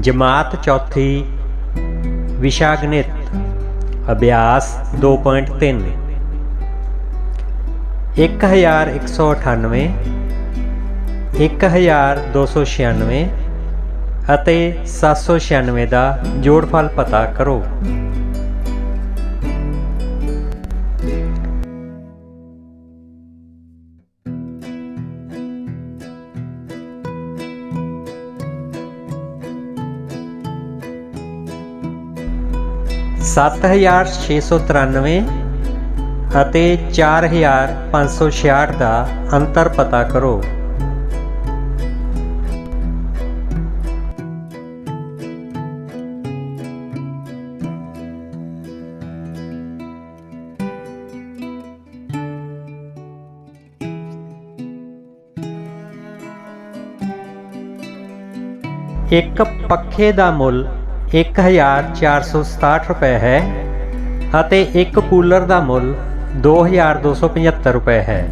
ਜਮਾਤ ਚੌਥੀ ਵਿਸ਼ਾ ਗਣਿਤ ਅਭਿਆਸ 2.3 1198 1296 ਅਤੇ 796 ਦਾ ਜੋੜਫਲ ਪਤਾ ਕਰੋ। ਸੱਤ ਹਜ਼ਾਰ ਛੇ ਸੌ ਤਰਾਨਵੇਂ ਅਤੇ ਚਾਰ ਹਜ਼ਾਰ ਪੰਜ ਸੌ ਛਿਆਹਠ ਦਾ ਅੰਤਰ ਪਤਾ ਕਰੋ। ਇੱਕ ਪੱਖੇ ਦਾ ਮੁੱਲ 1467 ਰੁਪਏ ਹੈ ਅਤੇ ਇੱਕ ਕੂਲਰ ਦਾ ਮੁੱਲ 2275 ਰੁਪਏ ਹੈ।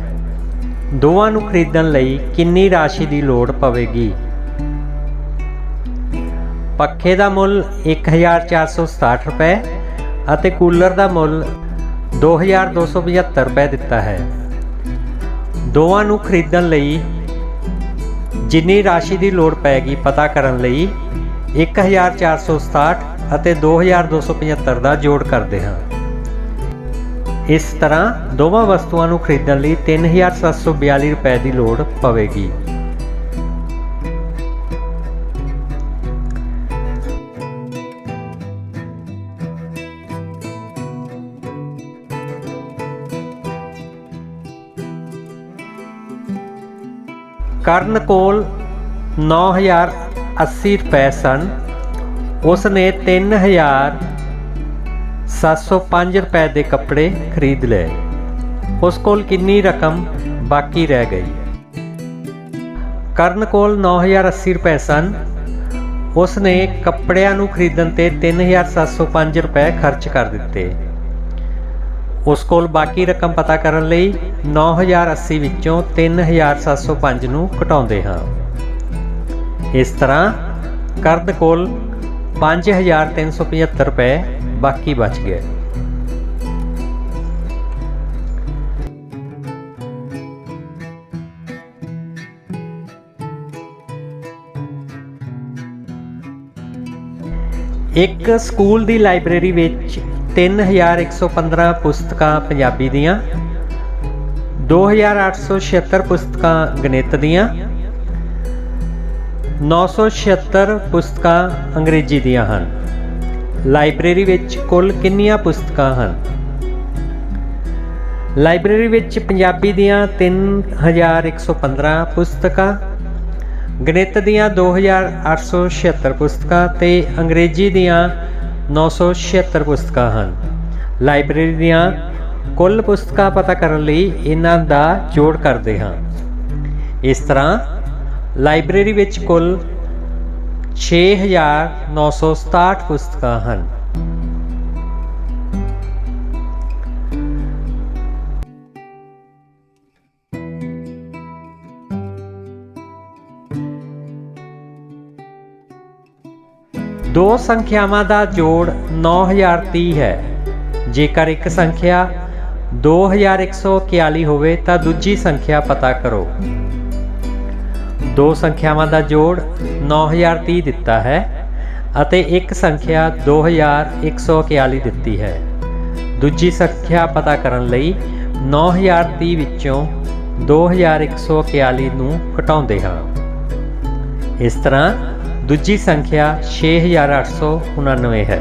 ਦੋਵਾਂ ਨੂੰ ਖਰੀਦਣ ਲਈ ਕਿੰਨੀ ਰਾਸ਼ੀ ਦੀ ਲੋੜ ਪਵੇਗੀ? ਪੱਖੇ ਦਾ ਮੁੱਲ 1467 ਰੁਪਏ ਅਤੇ ਕੂਲਰ ਦਾ ਮੁੱਲ 2275 ਰੁਪਏ ਦਿੱਤਾ ਹੈ। ਦੋਵਾਂ ਨੂੰ ਖਰੀਦਣ ਲਈ ਜਿੰਨੀ ਰਾਸ਼ੀ ਦੀ ਲੋੜ ਪੈਗੀ ਪਤਾ ਕਰਨ ਲਈ 1467 ਅਤੇ 2275 ਦਾ ਜੋੜ ਕਰਦੇ ਹਾਂ। ਇਸ ਤਰ੍ਹਾਂ ਦੋਵਾਂ ਵਸਤੂਆਂ ਨੂੰ ਖਰੀਦਣ ਲਈ 3742 ਰੁਪਏ ਦੀ ਲੋੜ ਪਵੇਗੀ। ਕਰਨ ਕੋਲ 9080 ਰੁਪਏ ਸਨ। ਉਸ ਨੇ 3705 ਰੁਪਏ ਦੇ ਕੱਪੜੇ ਖਰੀਦ ਲਏ। ਉਸ ਕੋਲ ਕਿੰਨੀ ਰਕਮ ਬਾਕੀ ਰਹਿ ਗਈ? ਕਰਨ ਕੋਲ 9080 ਰੁਪਏ ਸਨ। ਉਸ ਨੇ ਕੱਪੜਿਆਂ ਨੂੰ ਖਰੀਦਣ ਤੇ 3705 ਰੁਪਏ ਖਰਚ ਕਰ ਦਿੱਤੇ। ਉਸ ਕੋਲ ਬਾਕੀ ਰਕਮ ਪਤਾ ਕਰਨ ਲਈ 9080 ਵਿੱਚੋਂ 3705 ਨੂੰ ਘਟਾਉਂਦੇ ਹਾਂ। ਇਸ ਤਰ੍ਹਾਂ ਕਰਦ ਕੋਲ 5375 ਰੁਪਏ ਬਾਕੀ ਬਚ ਗਏ। ਇੱਕ ਸਕੂਲ ਦੀ ਲਾਇਬ੍ਰੇਰੀ ਵਿੱਚ 3115 ਪੁਸਤਕਾਂ ਪੰਜਾਬੀ ਦੀਆਂ 2876 ਪੁਸਤਕਾਂ ਗਣਿਤ ਦੀਆਂ 976 ਪੁਸਤਕਾਂ ਅੰਗਰੇਜ਼ੀ ਦੀਆਂ ਹਨ। ਲਾਇਬ੍ਰੇਰੀ ਵਿੱਚ ਕੁੱਲ ਕਿੰਨੀਆਂ ਪੁਸਤਕਾਂ ਹਨ? ਲਾਇਬ੍ਰੇਰੀ ਵਿੱਚ ਪੰਜਾਬੀ ਦੀਆਂ 3115 ਪੁਸਤਕਾਂ, ਗਣਿਤ ਦੀਆਂ 2876 ਪੁਸਤਕਾਂ ਤੇ ਅੰਗਰੇਜ਼ੀ ਦੀਆਂ 976 ਪੁਸਤਕਾਂ ਹਨ। ਲਾਇਬ੍ਰੇਰੀ ਦੀਆਂ ਕੁੱਲ ਪੁਸਤਕਾਂ ਪਤਾ ਕਰਨ ਲਈ ਇਹਨਾਂ ਦਾ ਜੋੜ ਕਰਦੇ ਹਾਂ। ਇਸ ਤਰ੍ਹਾਂ ਲਾਇਬ੍ਰੇਰੀ ਵਿੱਚ ਕੁੱਲ 6967 ਪੁਸਤਕਾਂ ਹਨ। ਦੋ ਸੰਖਿਆਵਾਂ ਦਾ ਜੋੜ 9030 ਹੈ। ਜੇਕਰ ਇੱਕ ਸੰਖਿਆ 2141 ਹੋਵੇ ਤਾਂ ਦੂਜੀ ਸੰਖਿਆ ਪਤਾ ਕਰੋ। ਦੋ ਸੰਖਿਆਵਾਂ ਦਾ ਜੋੜ 9030 ਦਿੱਤਾ ਹੈ ਅਤੇ ਇੱਕ ਸੰਖਿਆ 2141 ਦਿੱਤੀ ਹੈ। ਦੂਜੀ ਸੰਖਿਆ ਪਤਾ ਕਰਨ ਲਈ 9030 ਵਿੱਚੋਂ 2141 ਨੂੰ ਘਟਾਉਂਦੇ ਹਾਂ। ਇਸ ਤਰ੍ਹਾਂ ਦੂਜੀ ਸੰਖਿਆ 6899 ਹੈ।